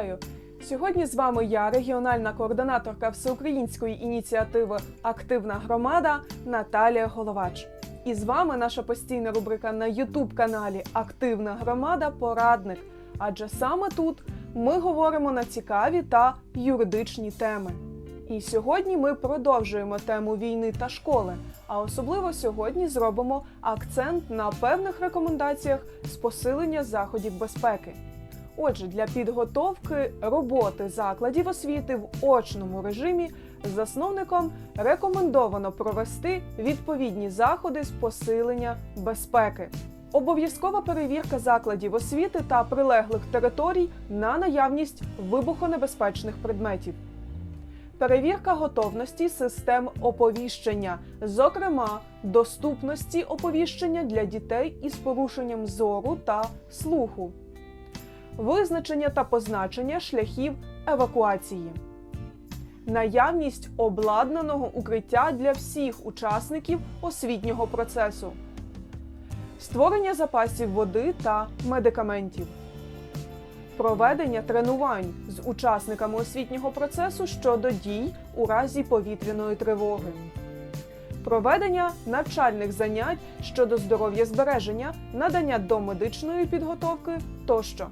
Вітаю! Сьогодні з вами я, регіональна координаторка всеукраїнської ініціативи Активна громада Наталія Головач. І з вами наша постійна рубрика на youtube каналі Активна громада Порадник. Адже саме тут ми говоримо на цікаві та юридичні теми. І сьогодні ми продовжуємо тему війни та школи. А особливо сьогодні зробимо акцент на певних рекомендаціях з посилення заходів безпеки. Отже, для підготовки роботи закладів освіти в очному режимі засновникам рекомендовано провести відповідні заходи з посилення безпеки. Обов'язкова перевірка закладів освіти та прилеглих територій на наявність вибухонебезпечних предметів. Перевірка готовності систем оповіщення, зокрема доступності оповіщення для дітей із порушенням зору та слуху, визначення та позначення шляхів евакуації, наявність обладнаного укриття для всіх учасників освітнього процесу, створення запасів води та медикаментів. Проведення тренувань з учасниками освітнього процесу щодо дій у разі повітряної тривоги, проведення навчальних занять щодо здоров'я збереження, надання домедичної підготовки тощо.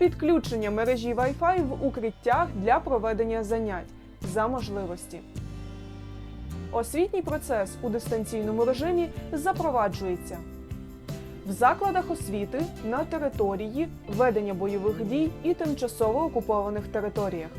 Підключення мережі Wi-Fi в укриттях для проведення занять за можливості. Освітній процес у дистанційному режимі запроваджується в закладах освіти на території ведення бойових дій і тимчасово окупованих територіях.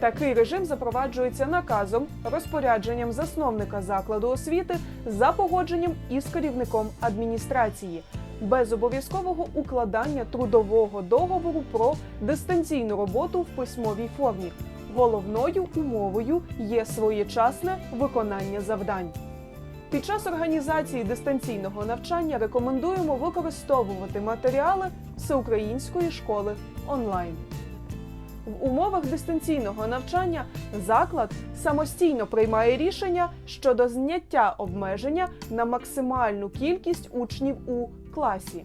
Такий режим запроваджується наказом, розпорядженням засновника закладу освіти за погодженням із керівником адміністрації, без обов'язкового укладання трудового договору про дистанційну роботу в письмовій формі. Головною умовою є своєчасне виконання завдань. Під час організації дистанційного навчання рекомендуємо використовувати матеріали всеукраїнської школи онлайн. В умовах дистанційного навчання заклад самостійно приймає рішення щодо зняття обмеження на максимальну кількість учнів у класі.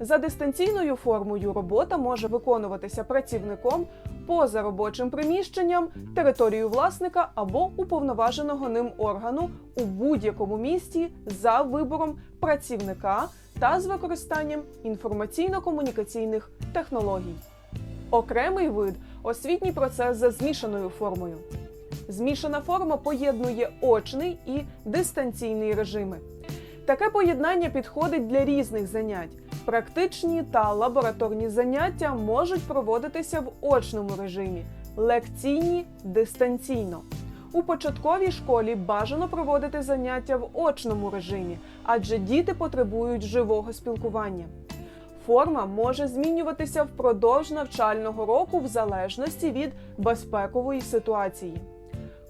За дистанційною формою робота може виконуватися працівником поза робочим приміщенням, територією власника або уповноваженого ним органу у будь-якому місті за вибором працівника та з використанням інформаційно-комунікаційних технологій. Окремий вид освітній процес за змішаною формою. Змішана форма поєднує очний і дистанційний режими. Таке поєднання підходить для різних занять. Практичні та лабораторні заняття можуть проводитися в очному режимі, лекційні дистанційно. У початковій школі бажано проводити заняття в очному режимі, адже діти потребують живого спілкування. Форма може змінюватися впродовж навчального року в залежності від безпекової ситуації.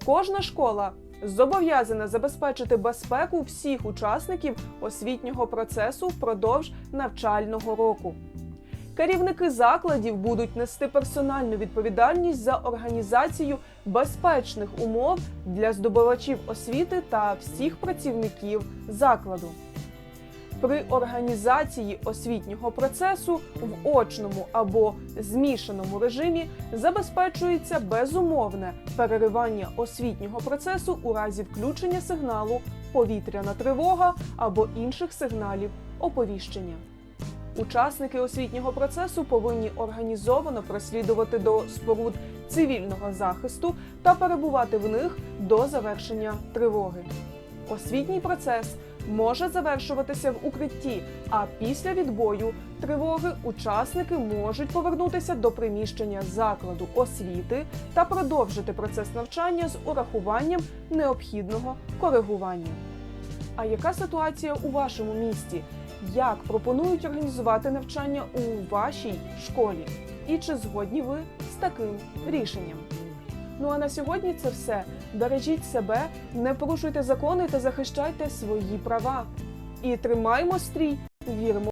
Кожна школа зобов'язана забезпечити безпеку всіх учасників освітнього процесу впродовж навчального року. Керівники закладів будуть нести персональну відповідальність за організацію безпечних умов для здобувачів освіти та всіх працівників закладу. При організації освітнього процесу в очному або змішаному режимі забезпечується безумовне переривання освітнього процесу у разі включення сигналу повітряна тривога або інших сигналів оповіщення. Учасники освітнього процесу повинні організовано прослідувати до споруд цивільного захисту та перебувати в них до завершення тривоги. Освітній процес може завершуватися в укритті, а після відбою тривоги учасники можуть повернутися до приміщення закладу освіти та продовжити процес навчання з урахуванням необхідного коригування. А яка ситуація у вашому місті? Як пропонують організувати навчання у вашій школі? І чи згодні ви з таким рішенням? Ну а на сьогодні це все. Бережіть себе, не порушуйте закони та захищайте свої права. І тримаймо стрій, віримо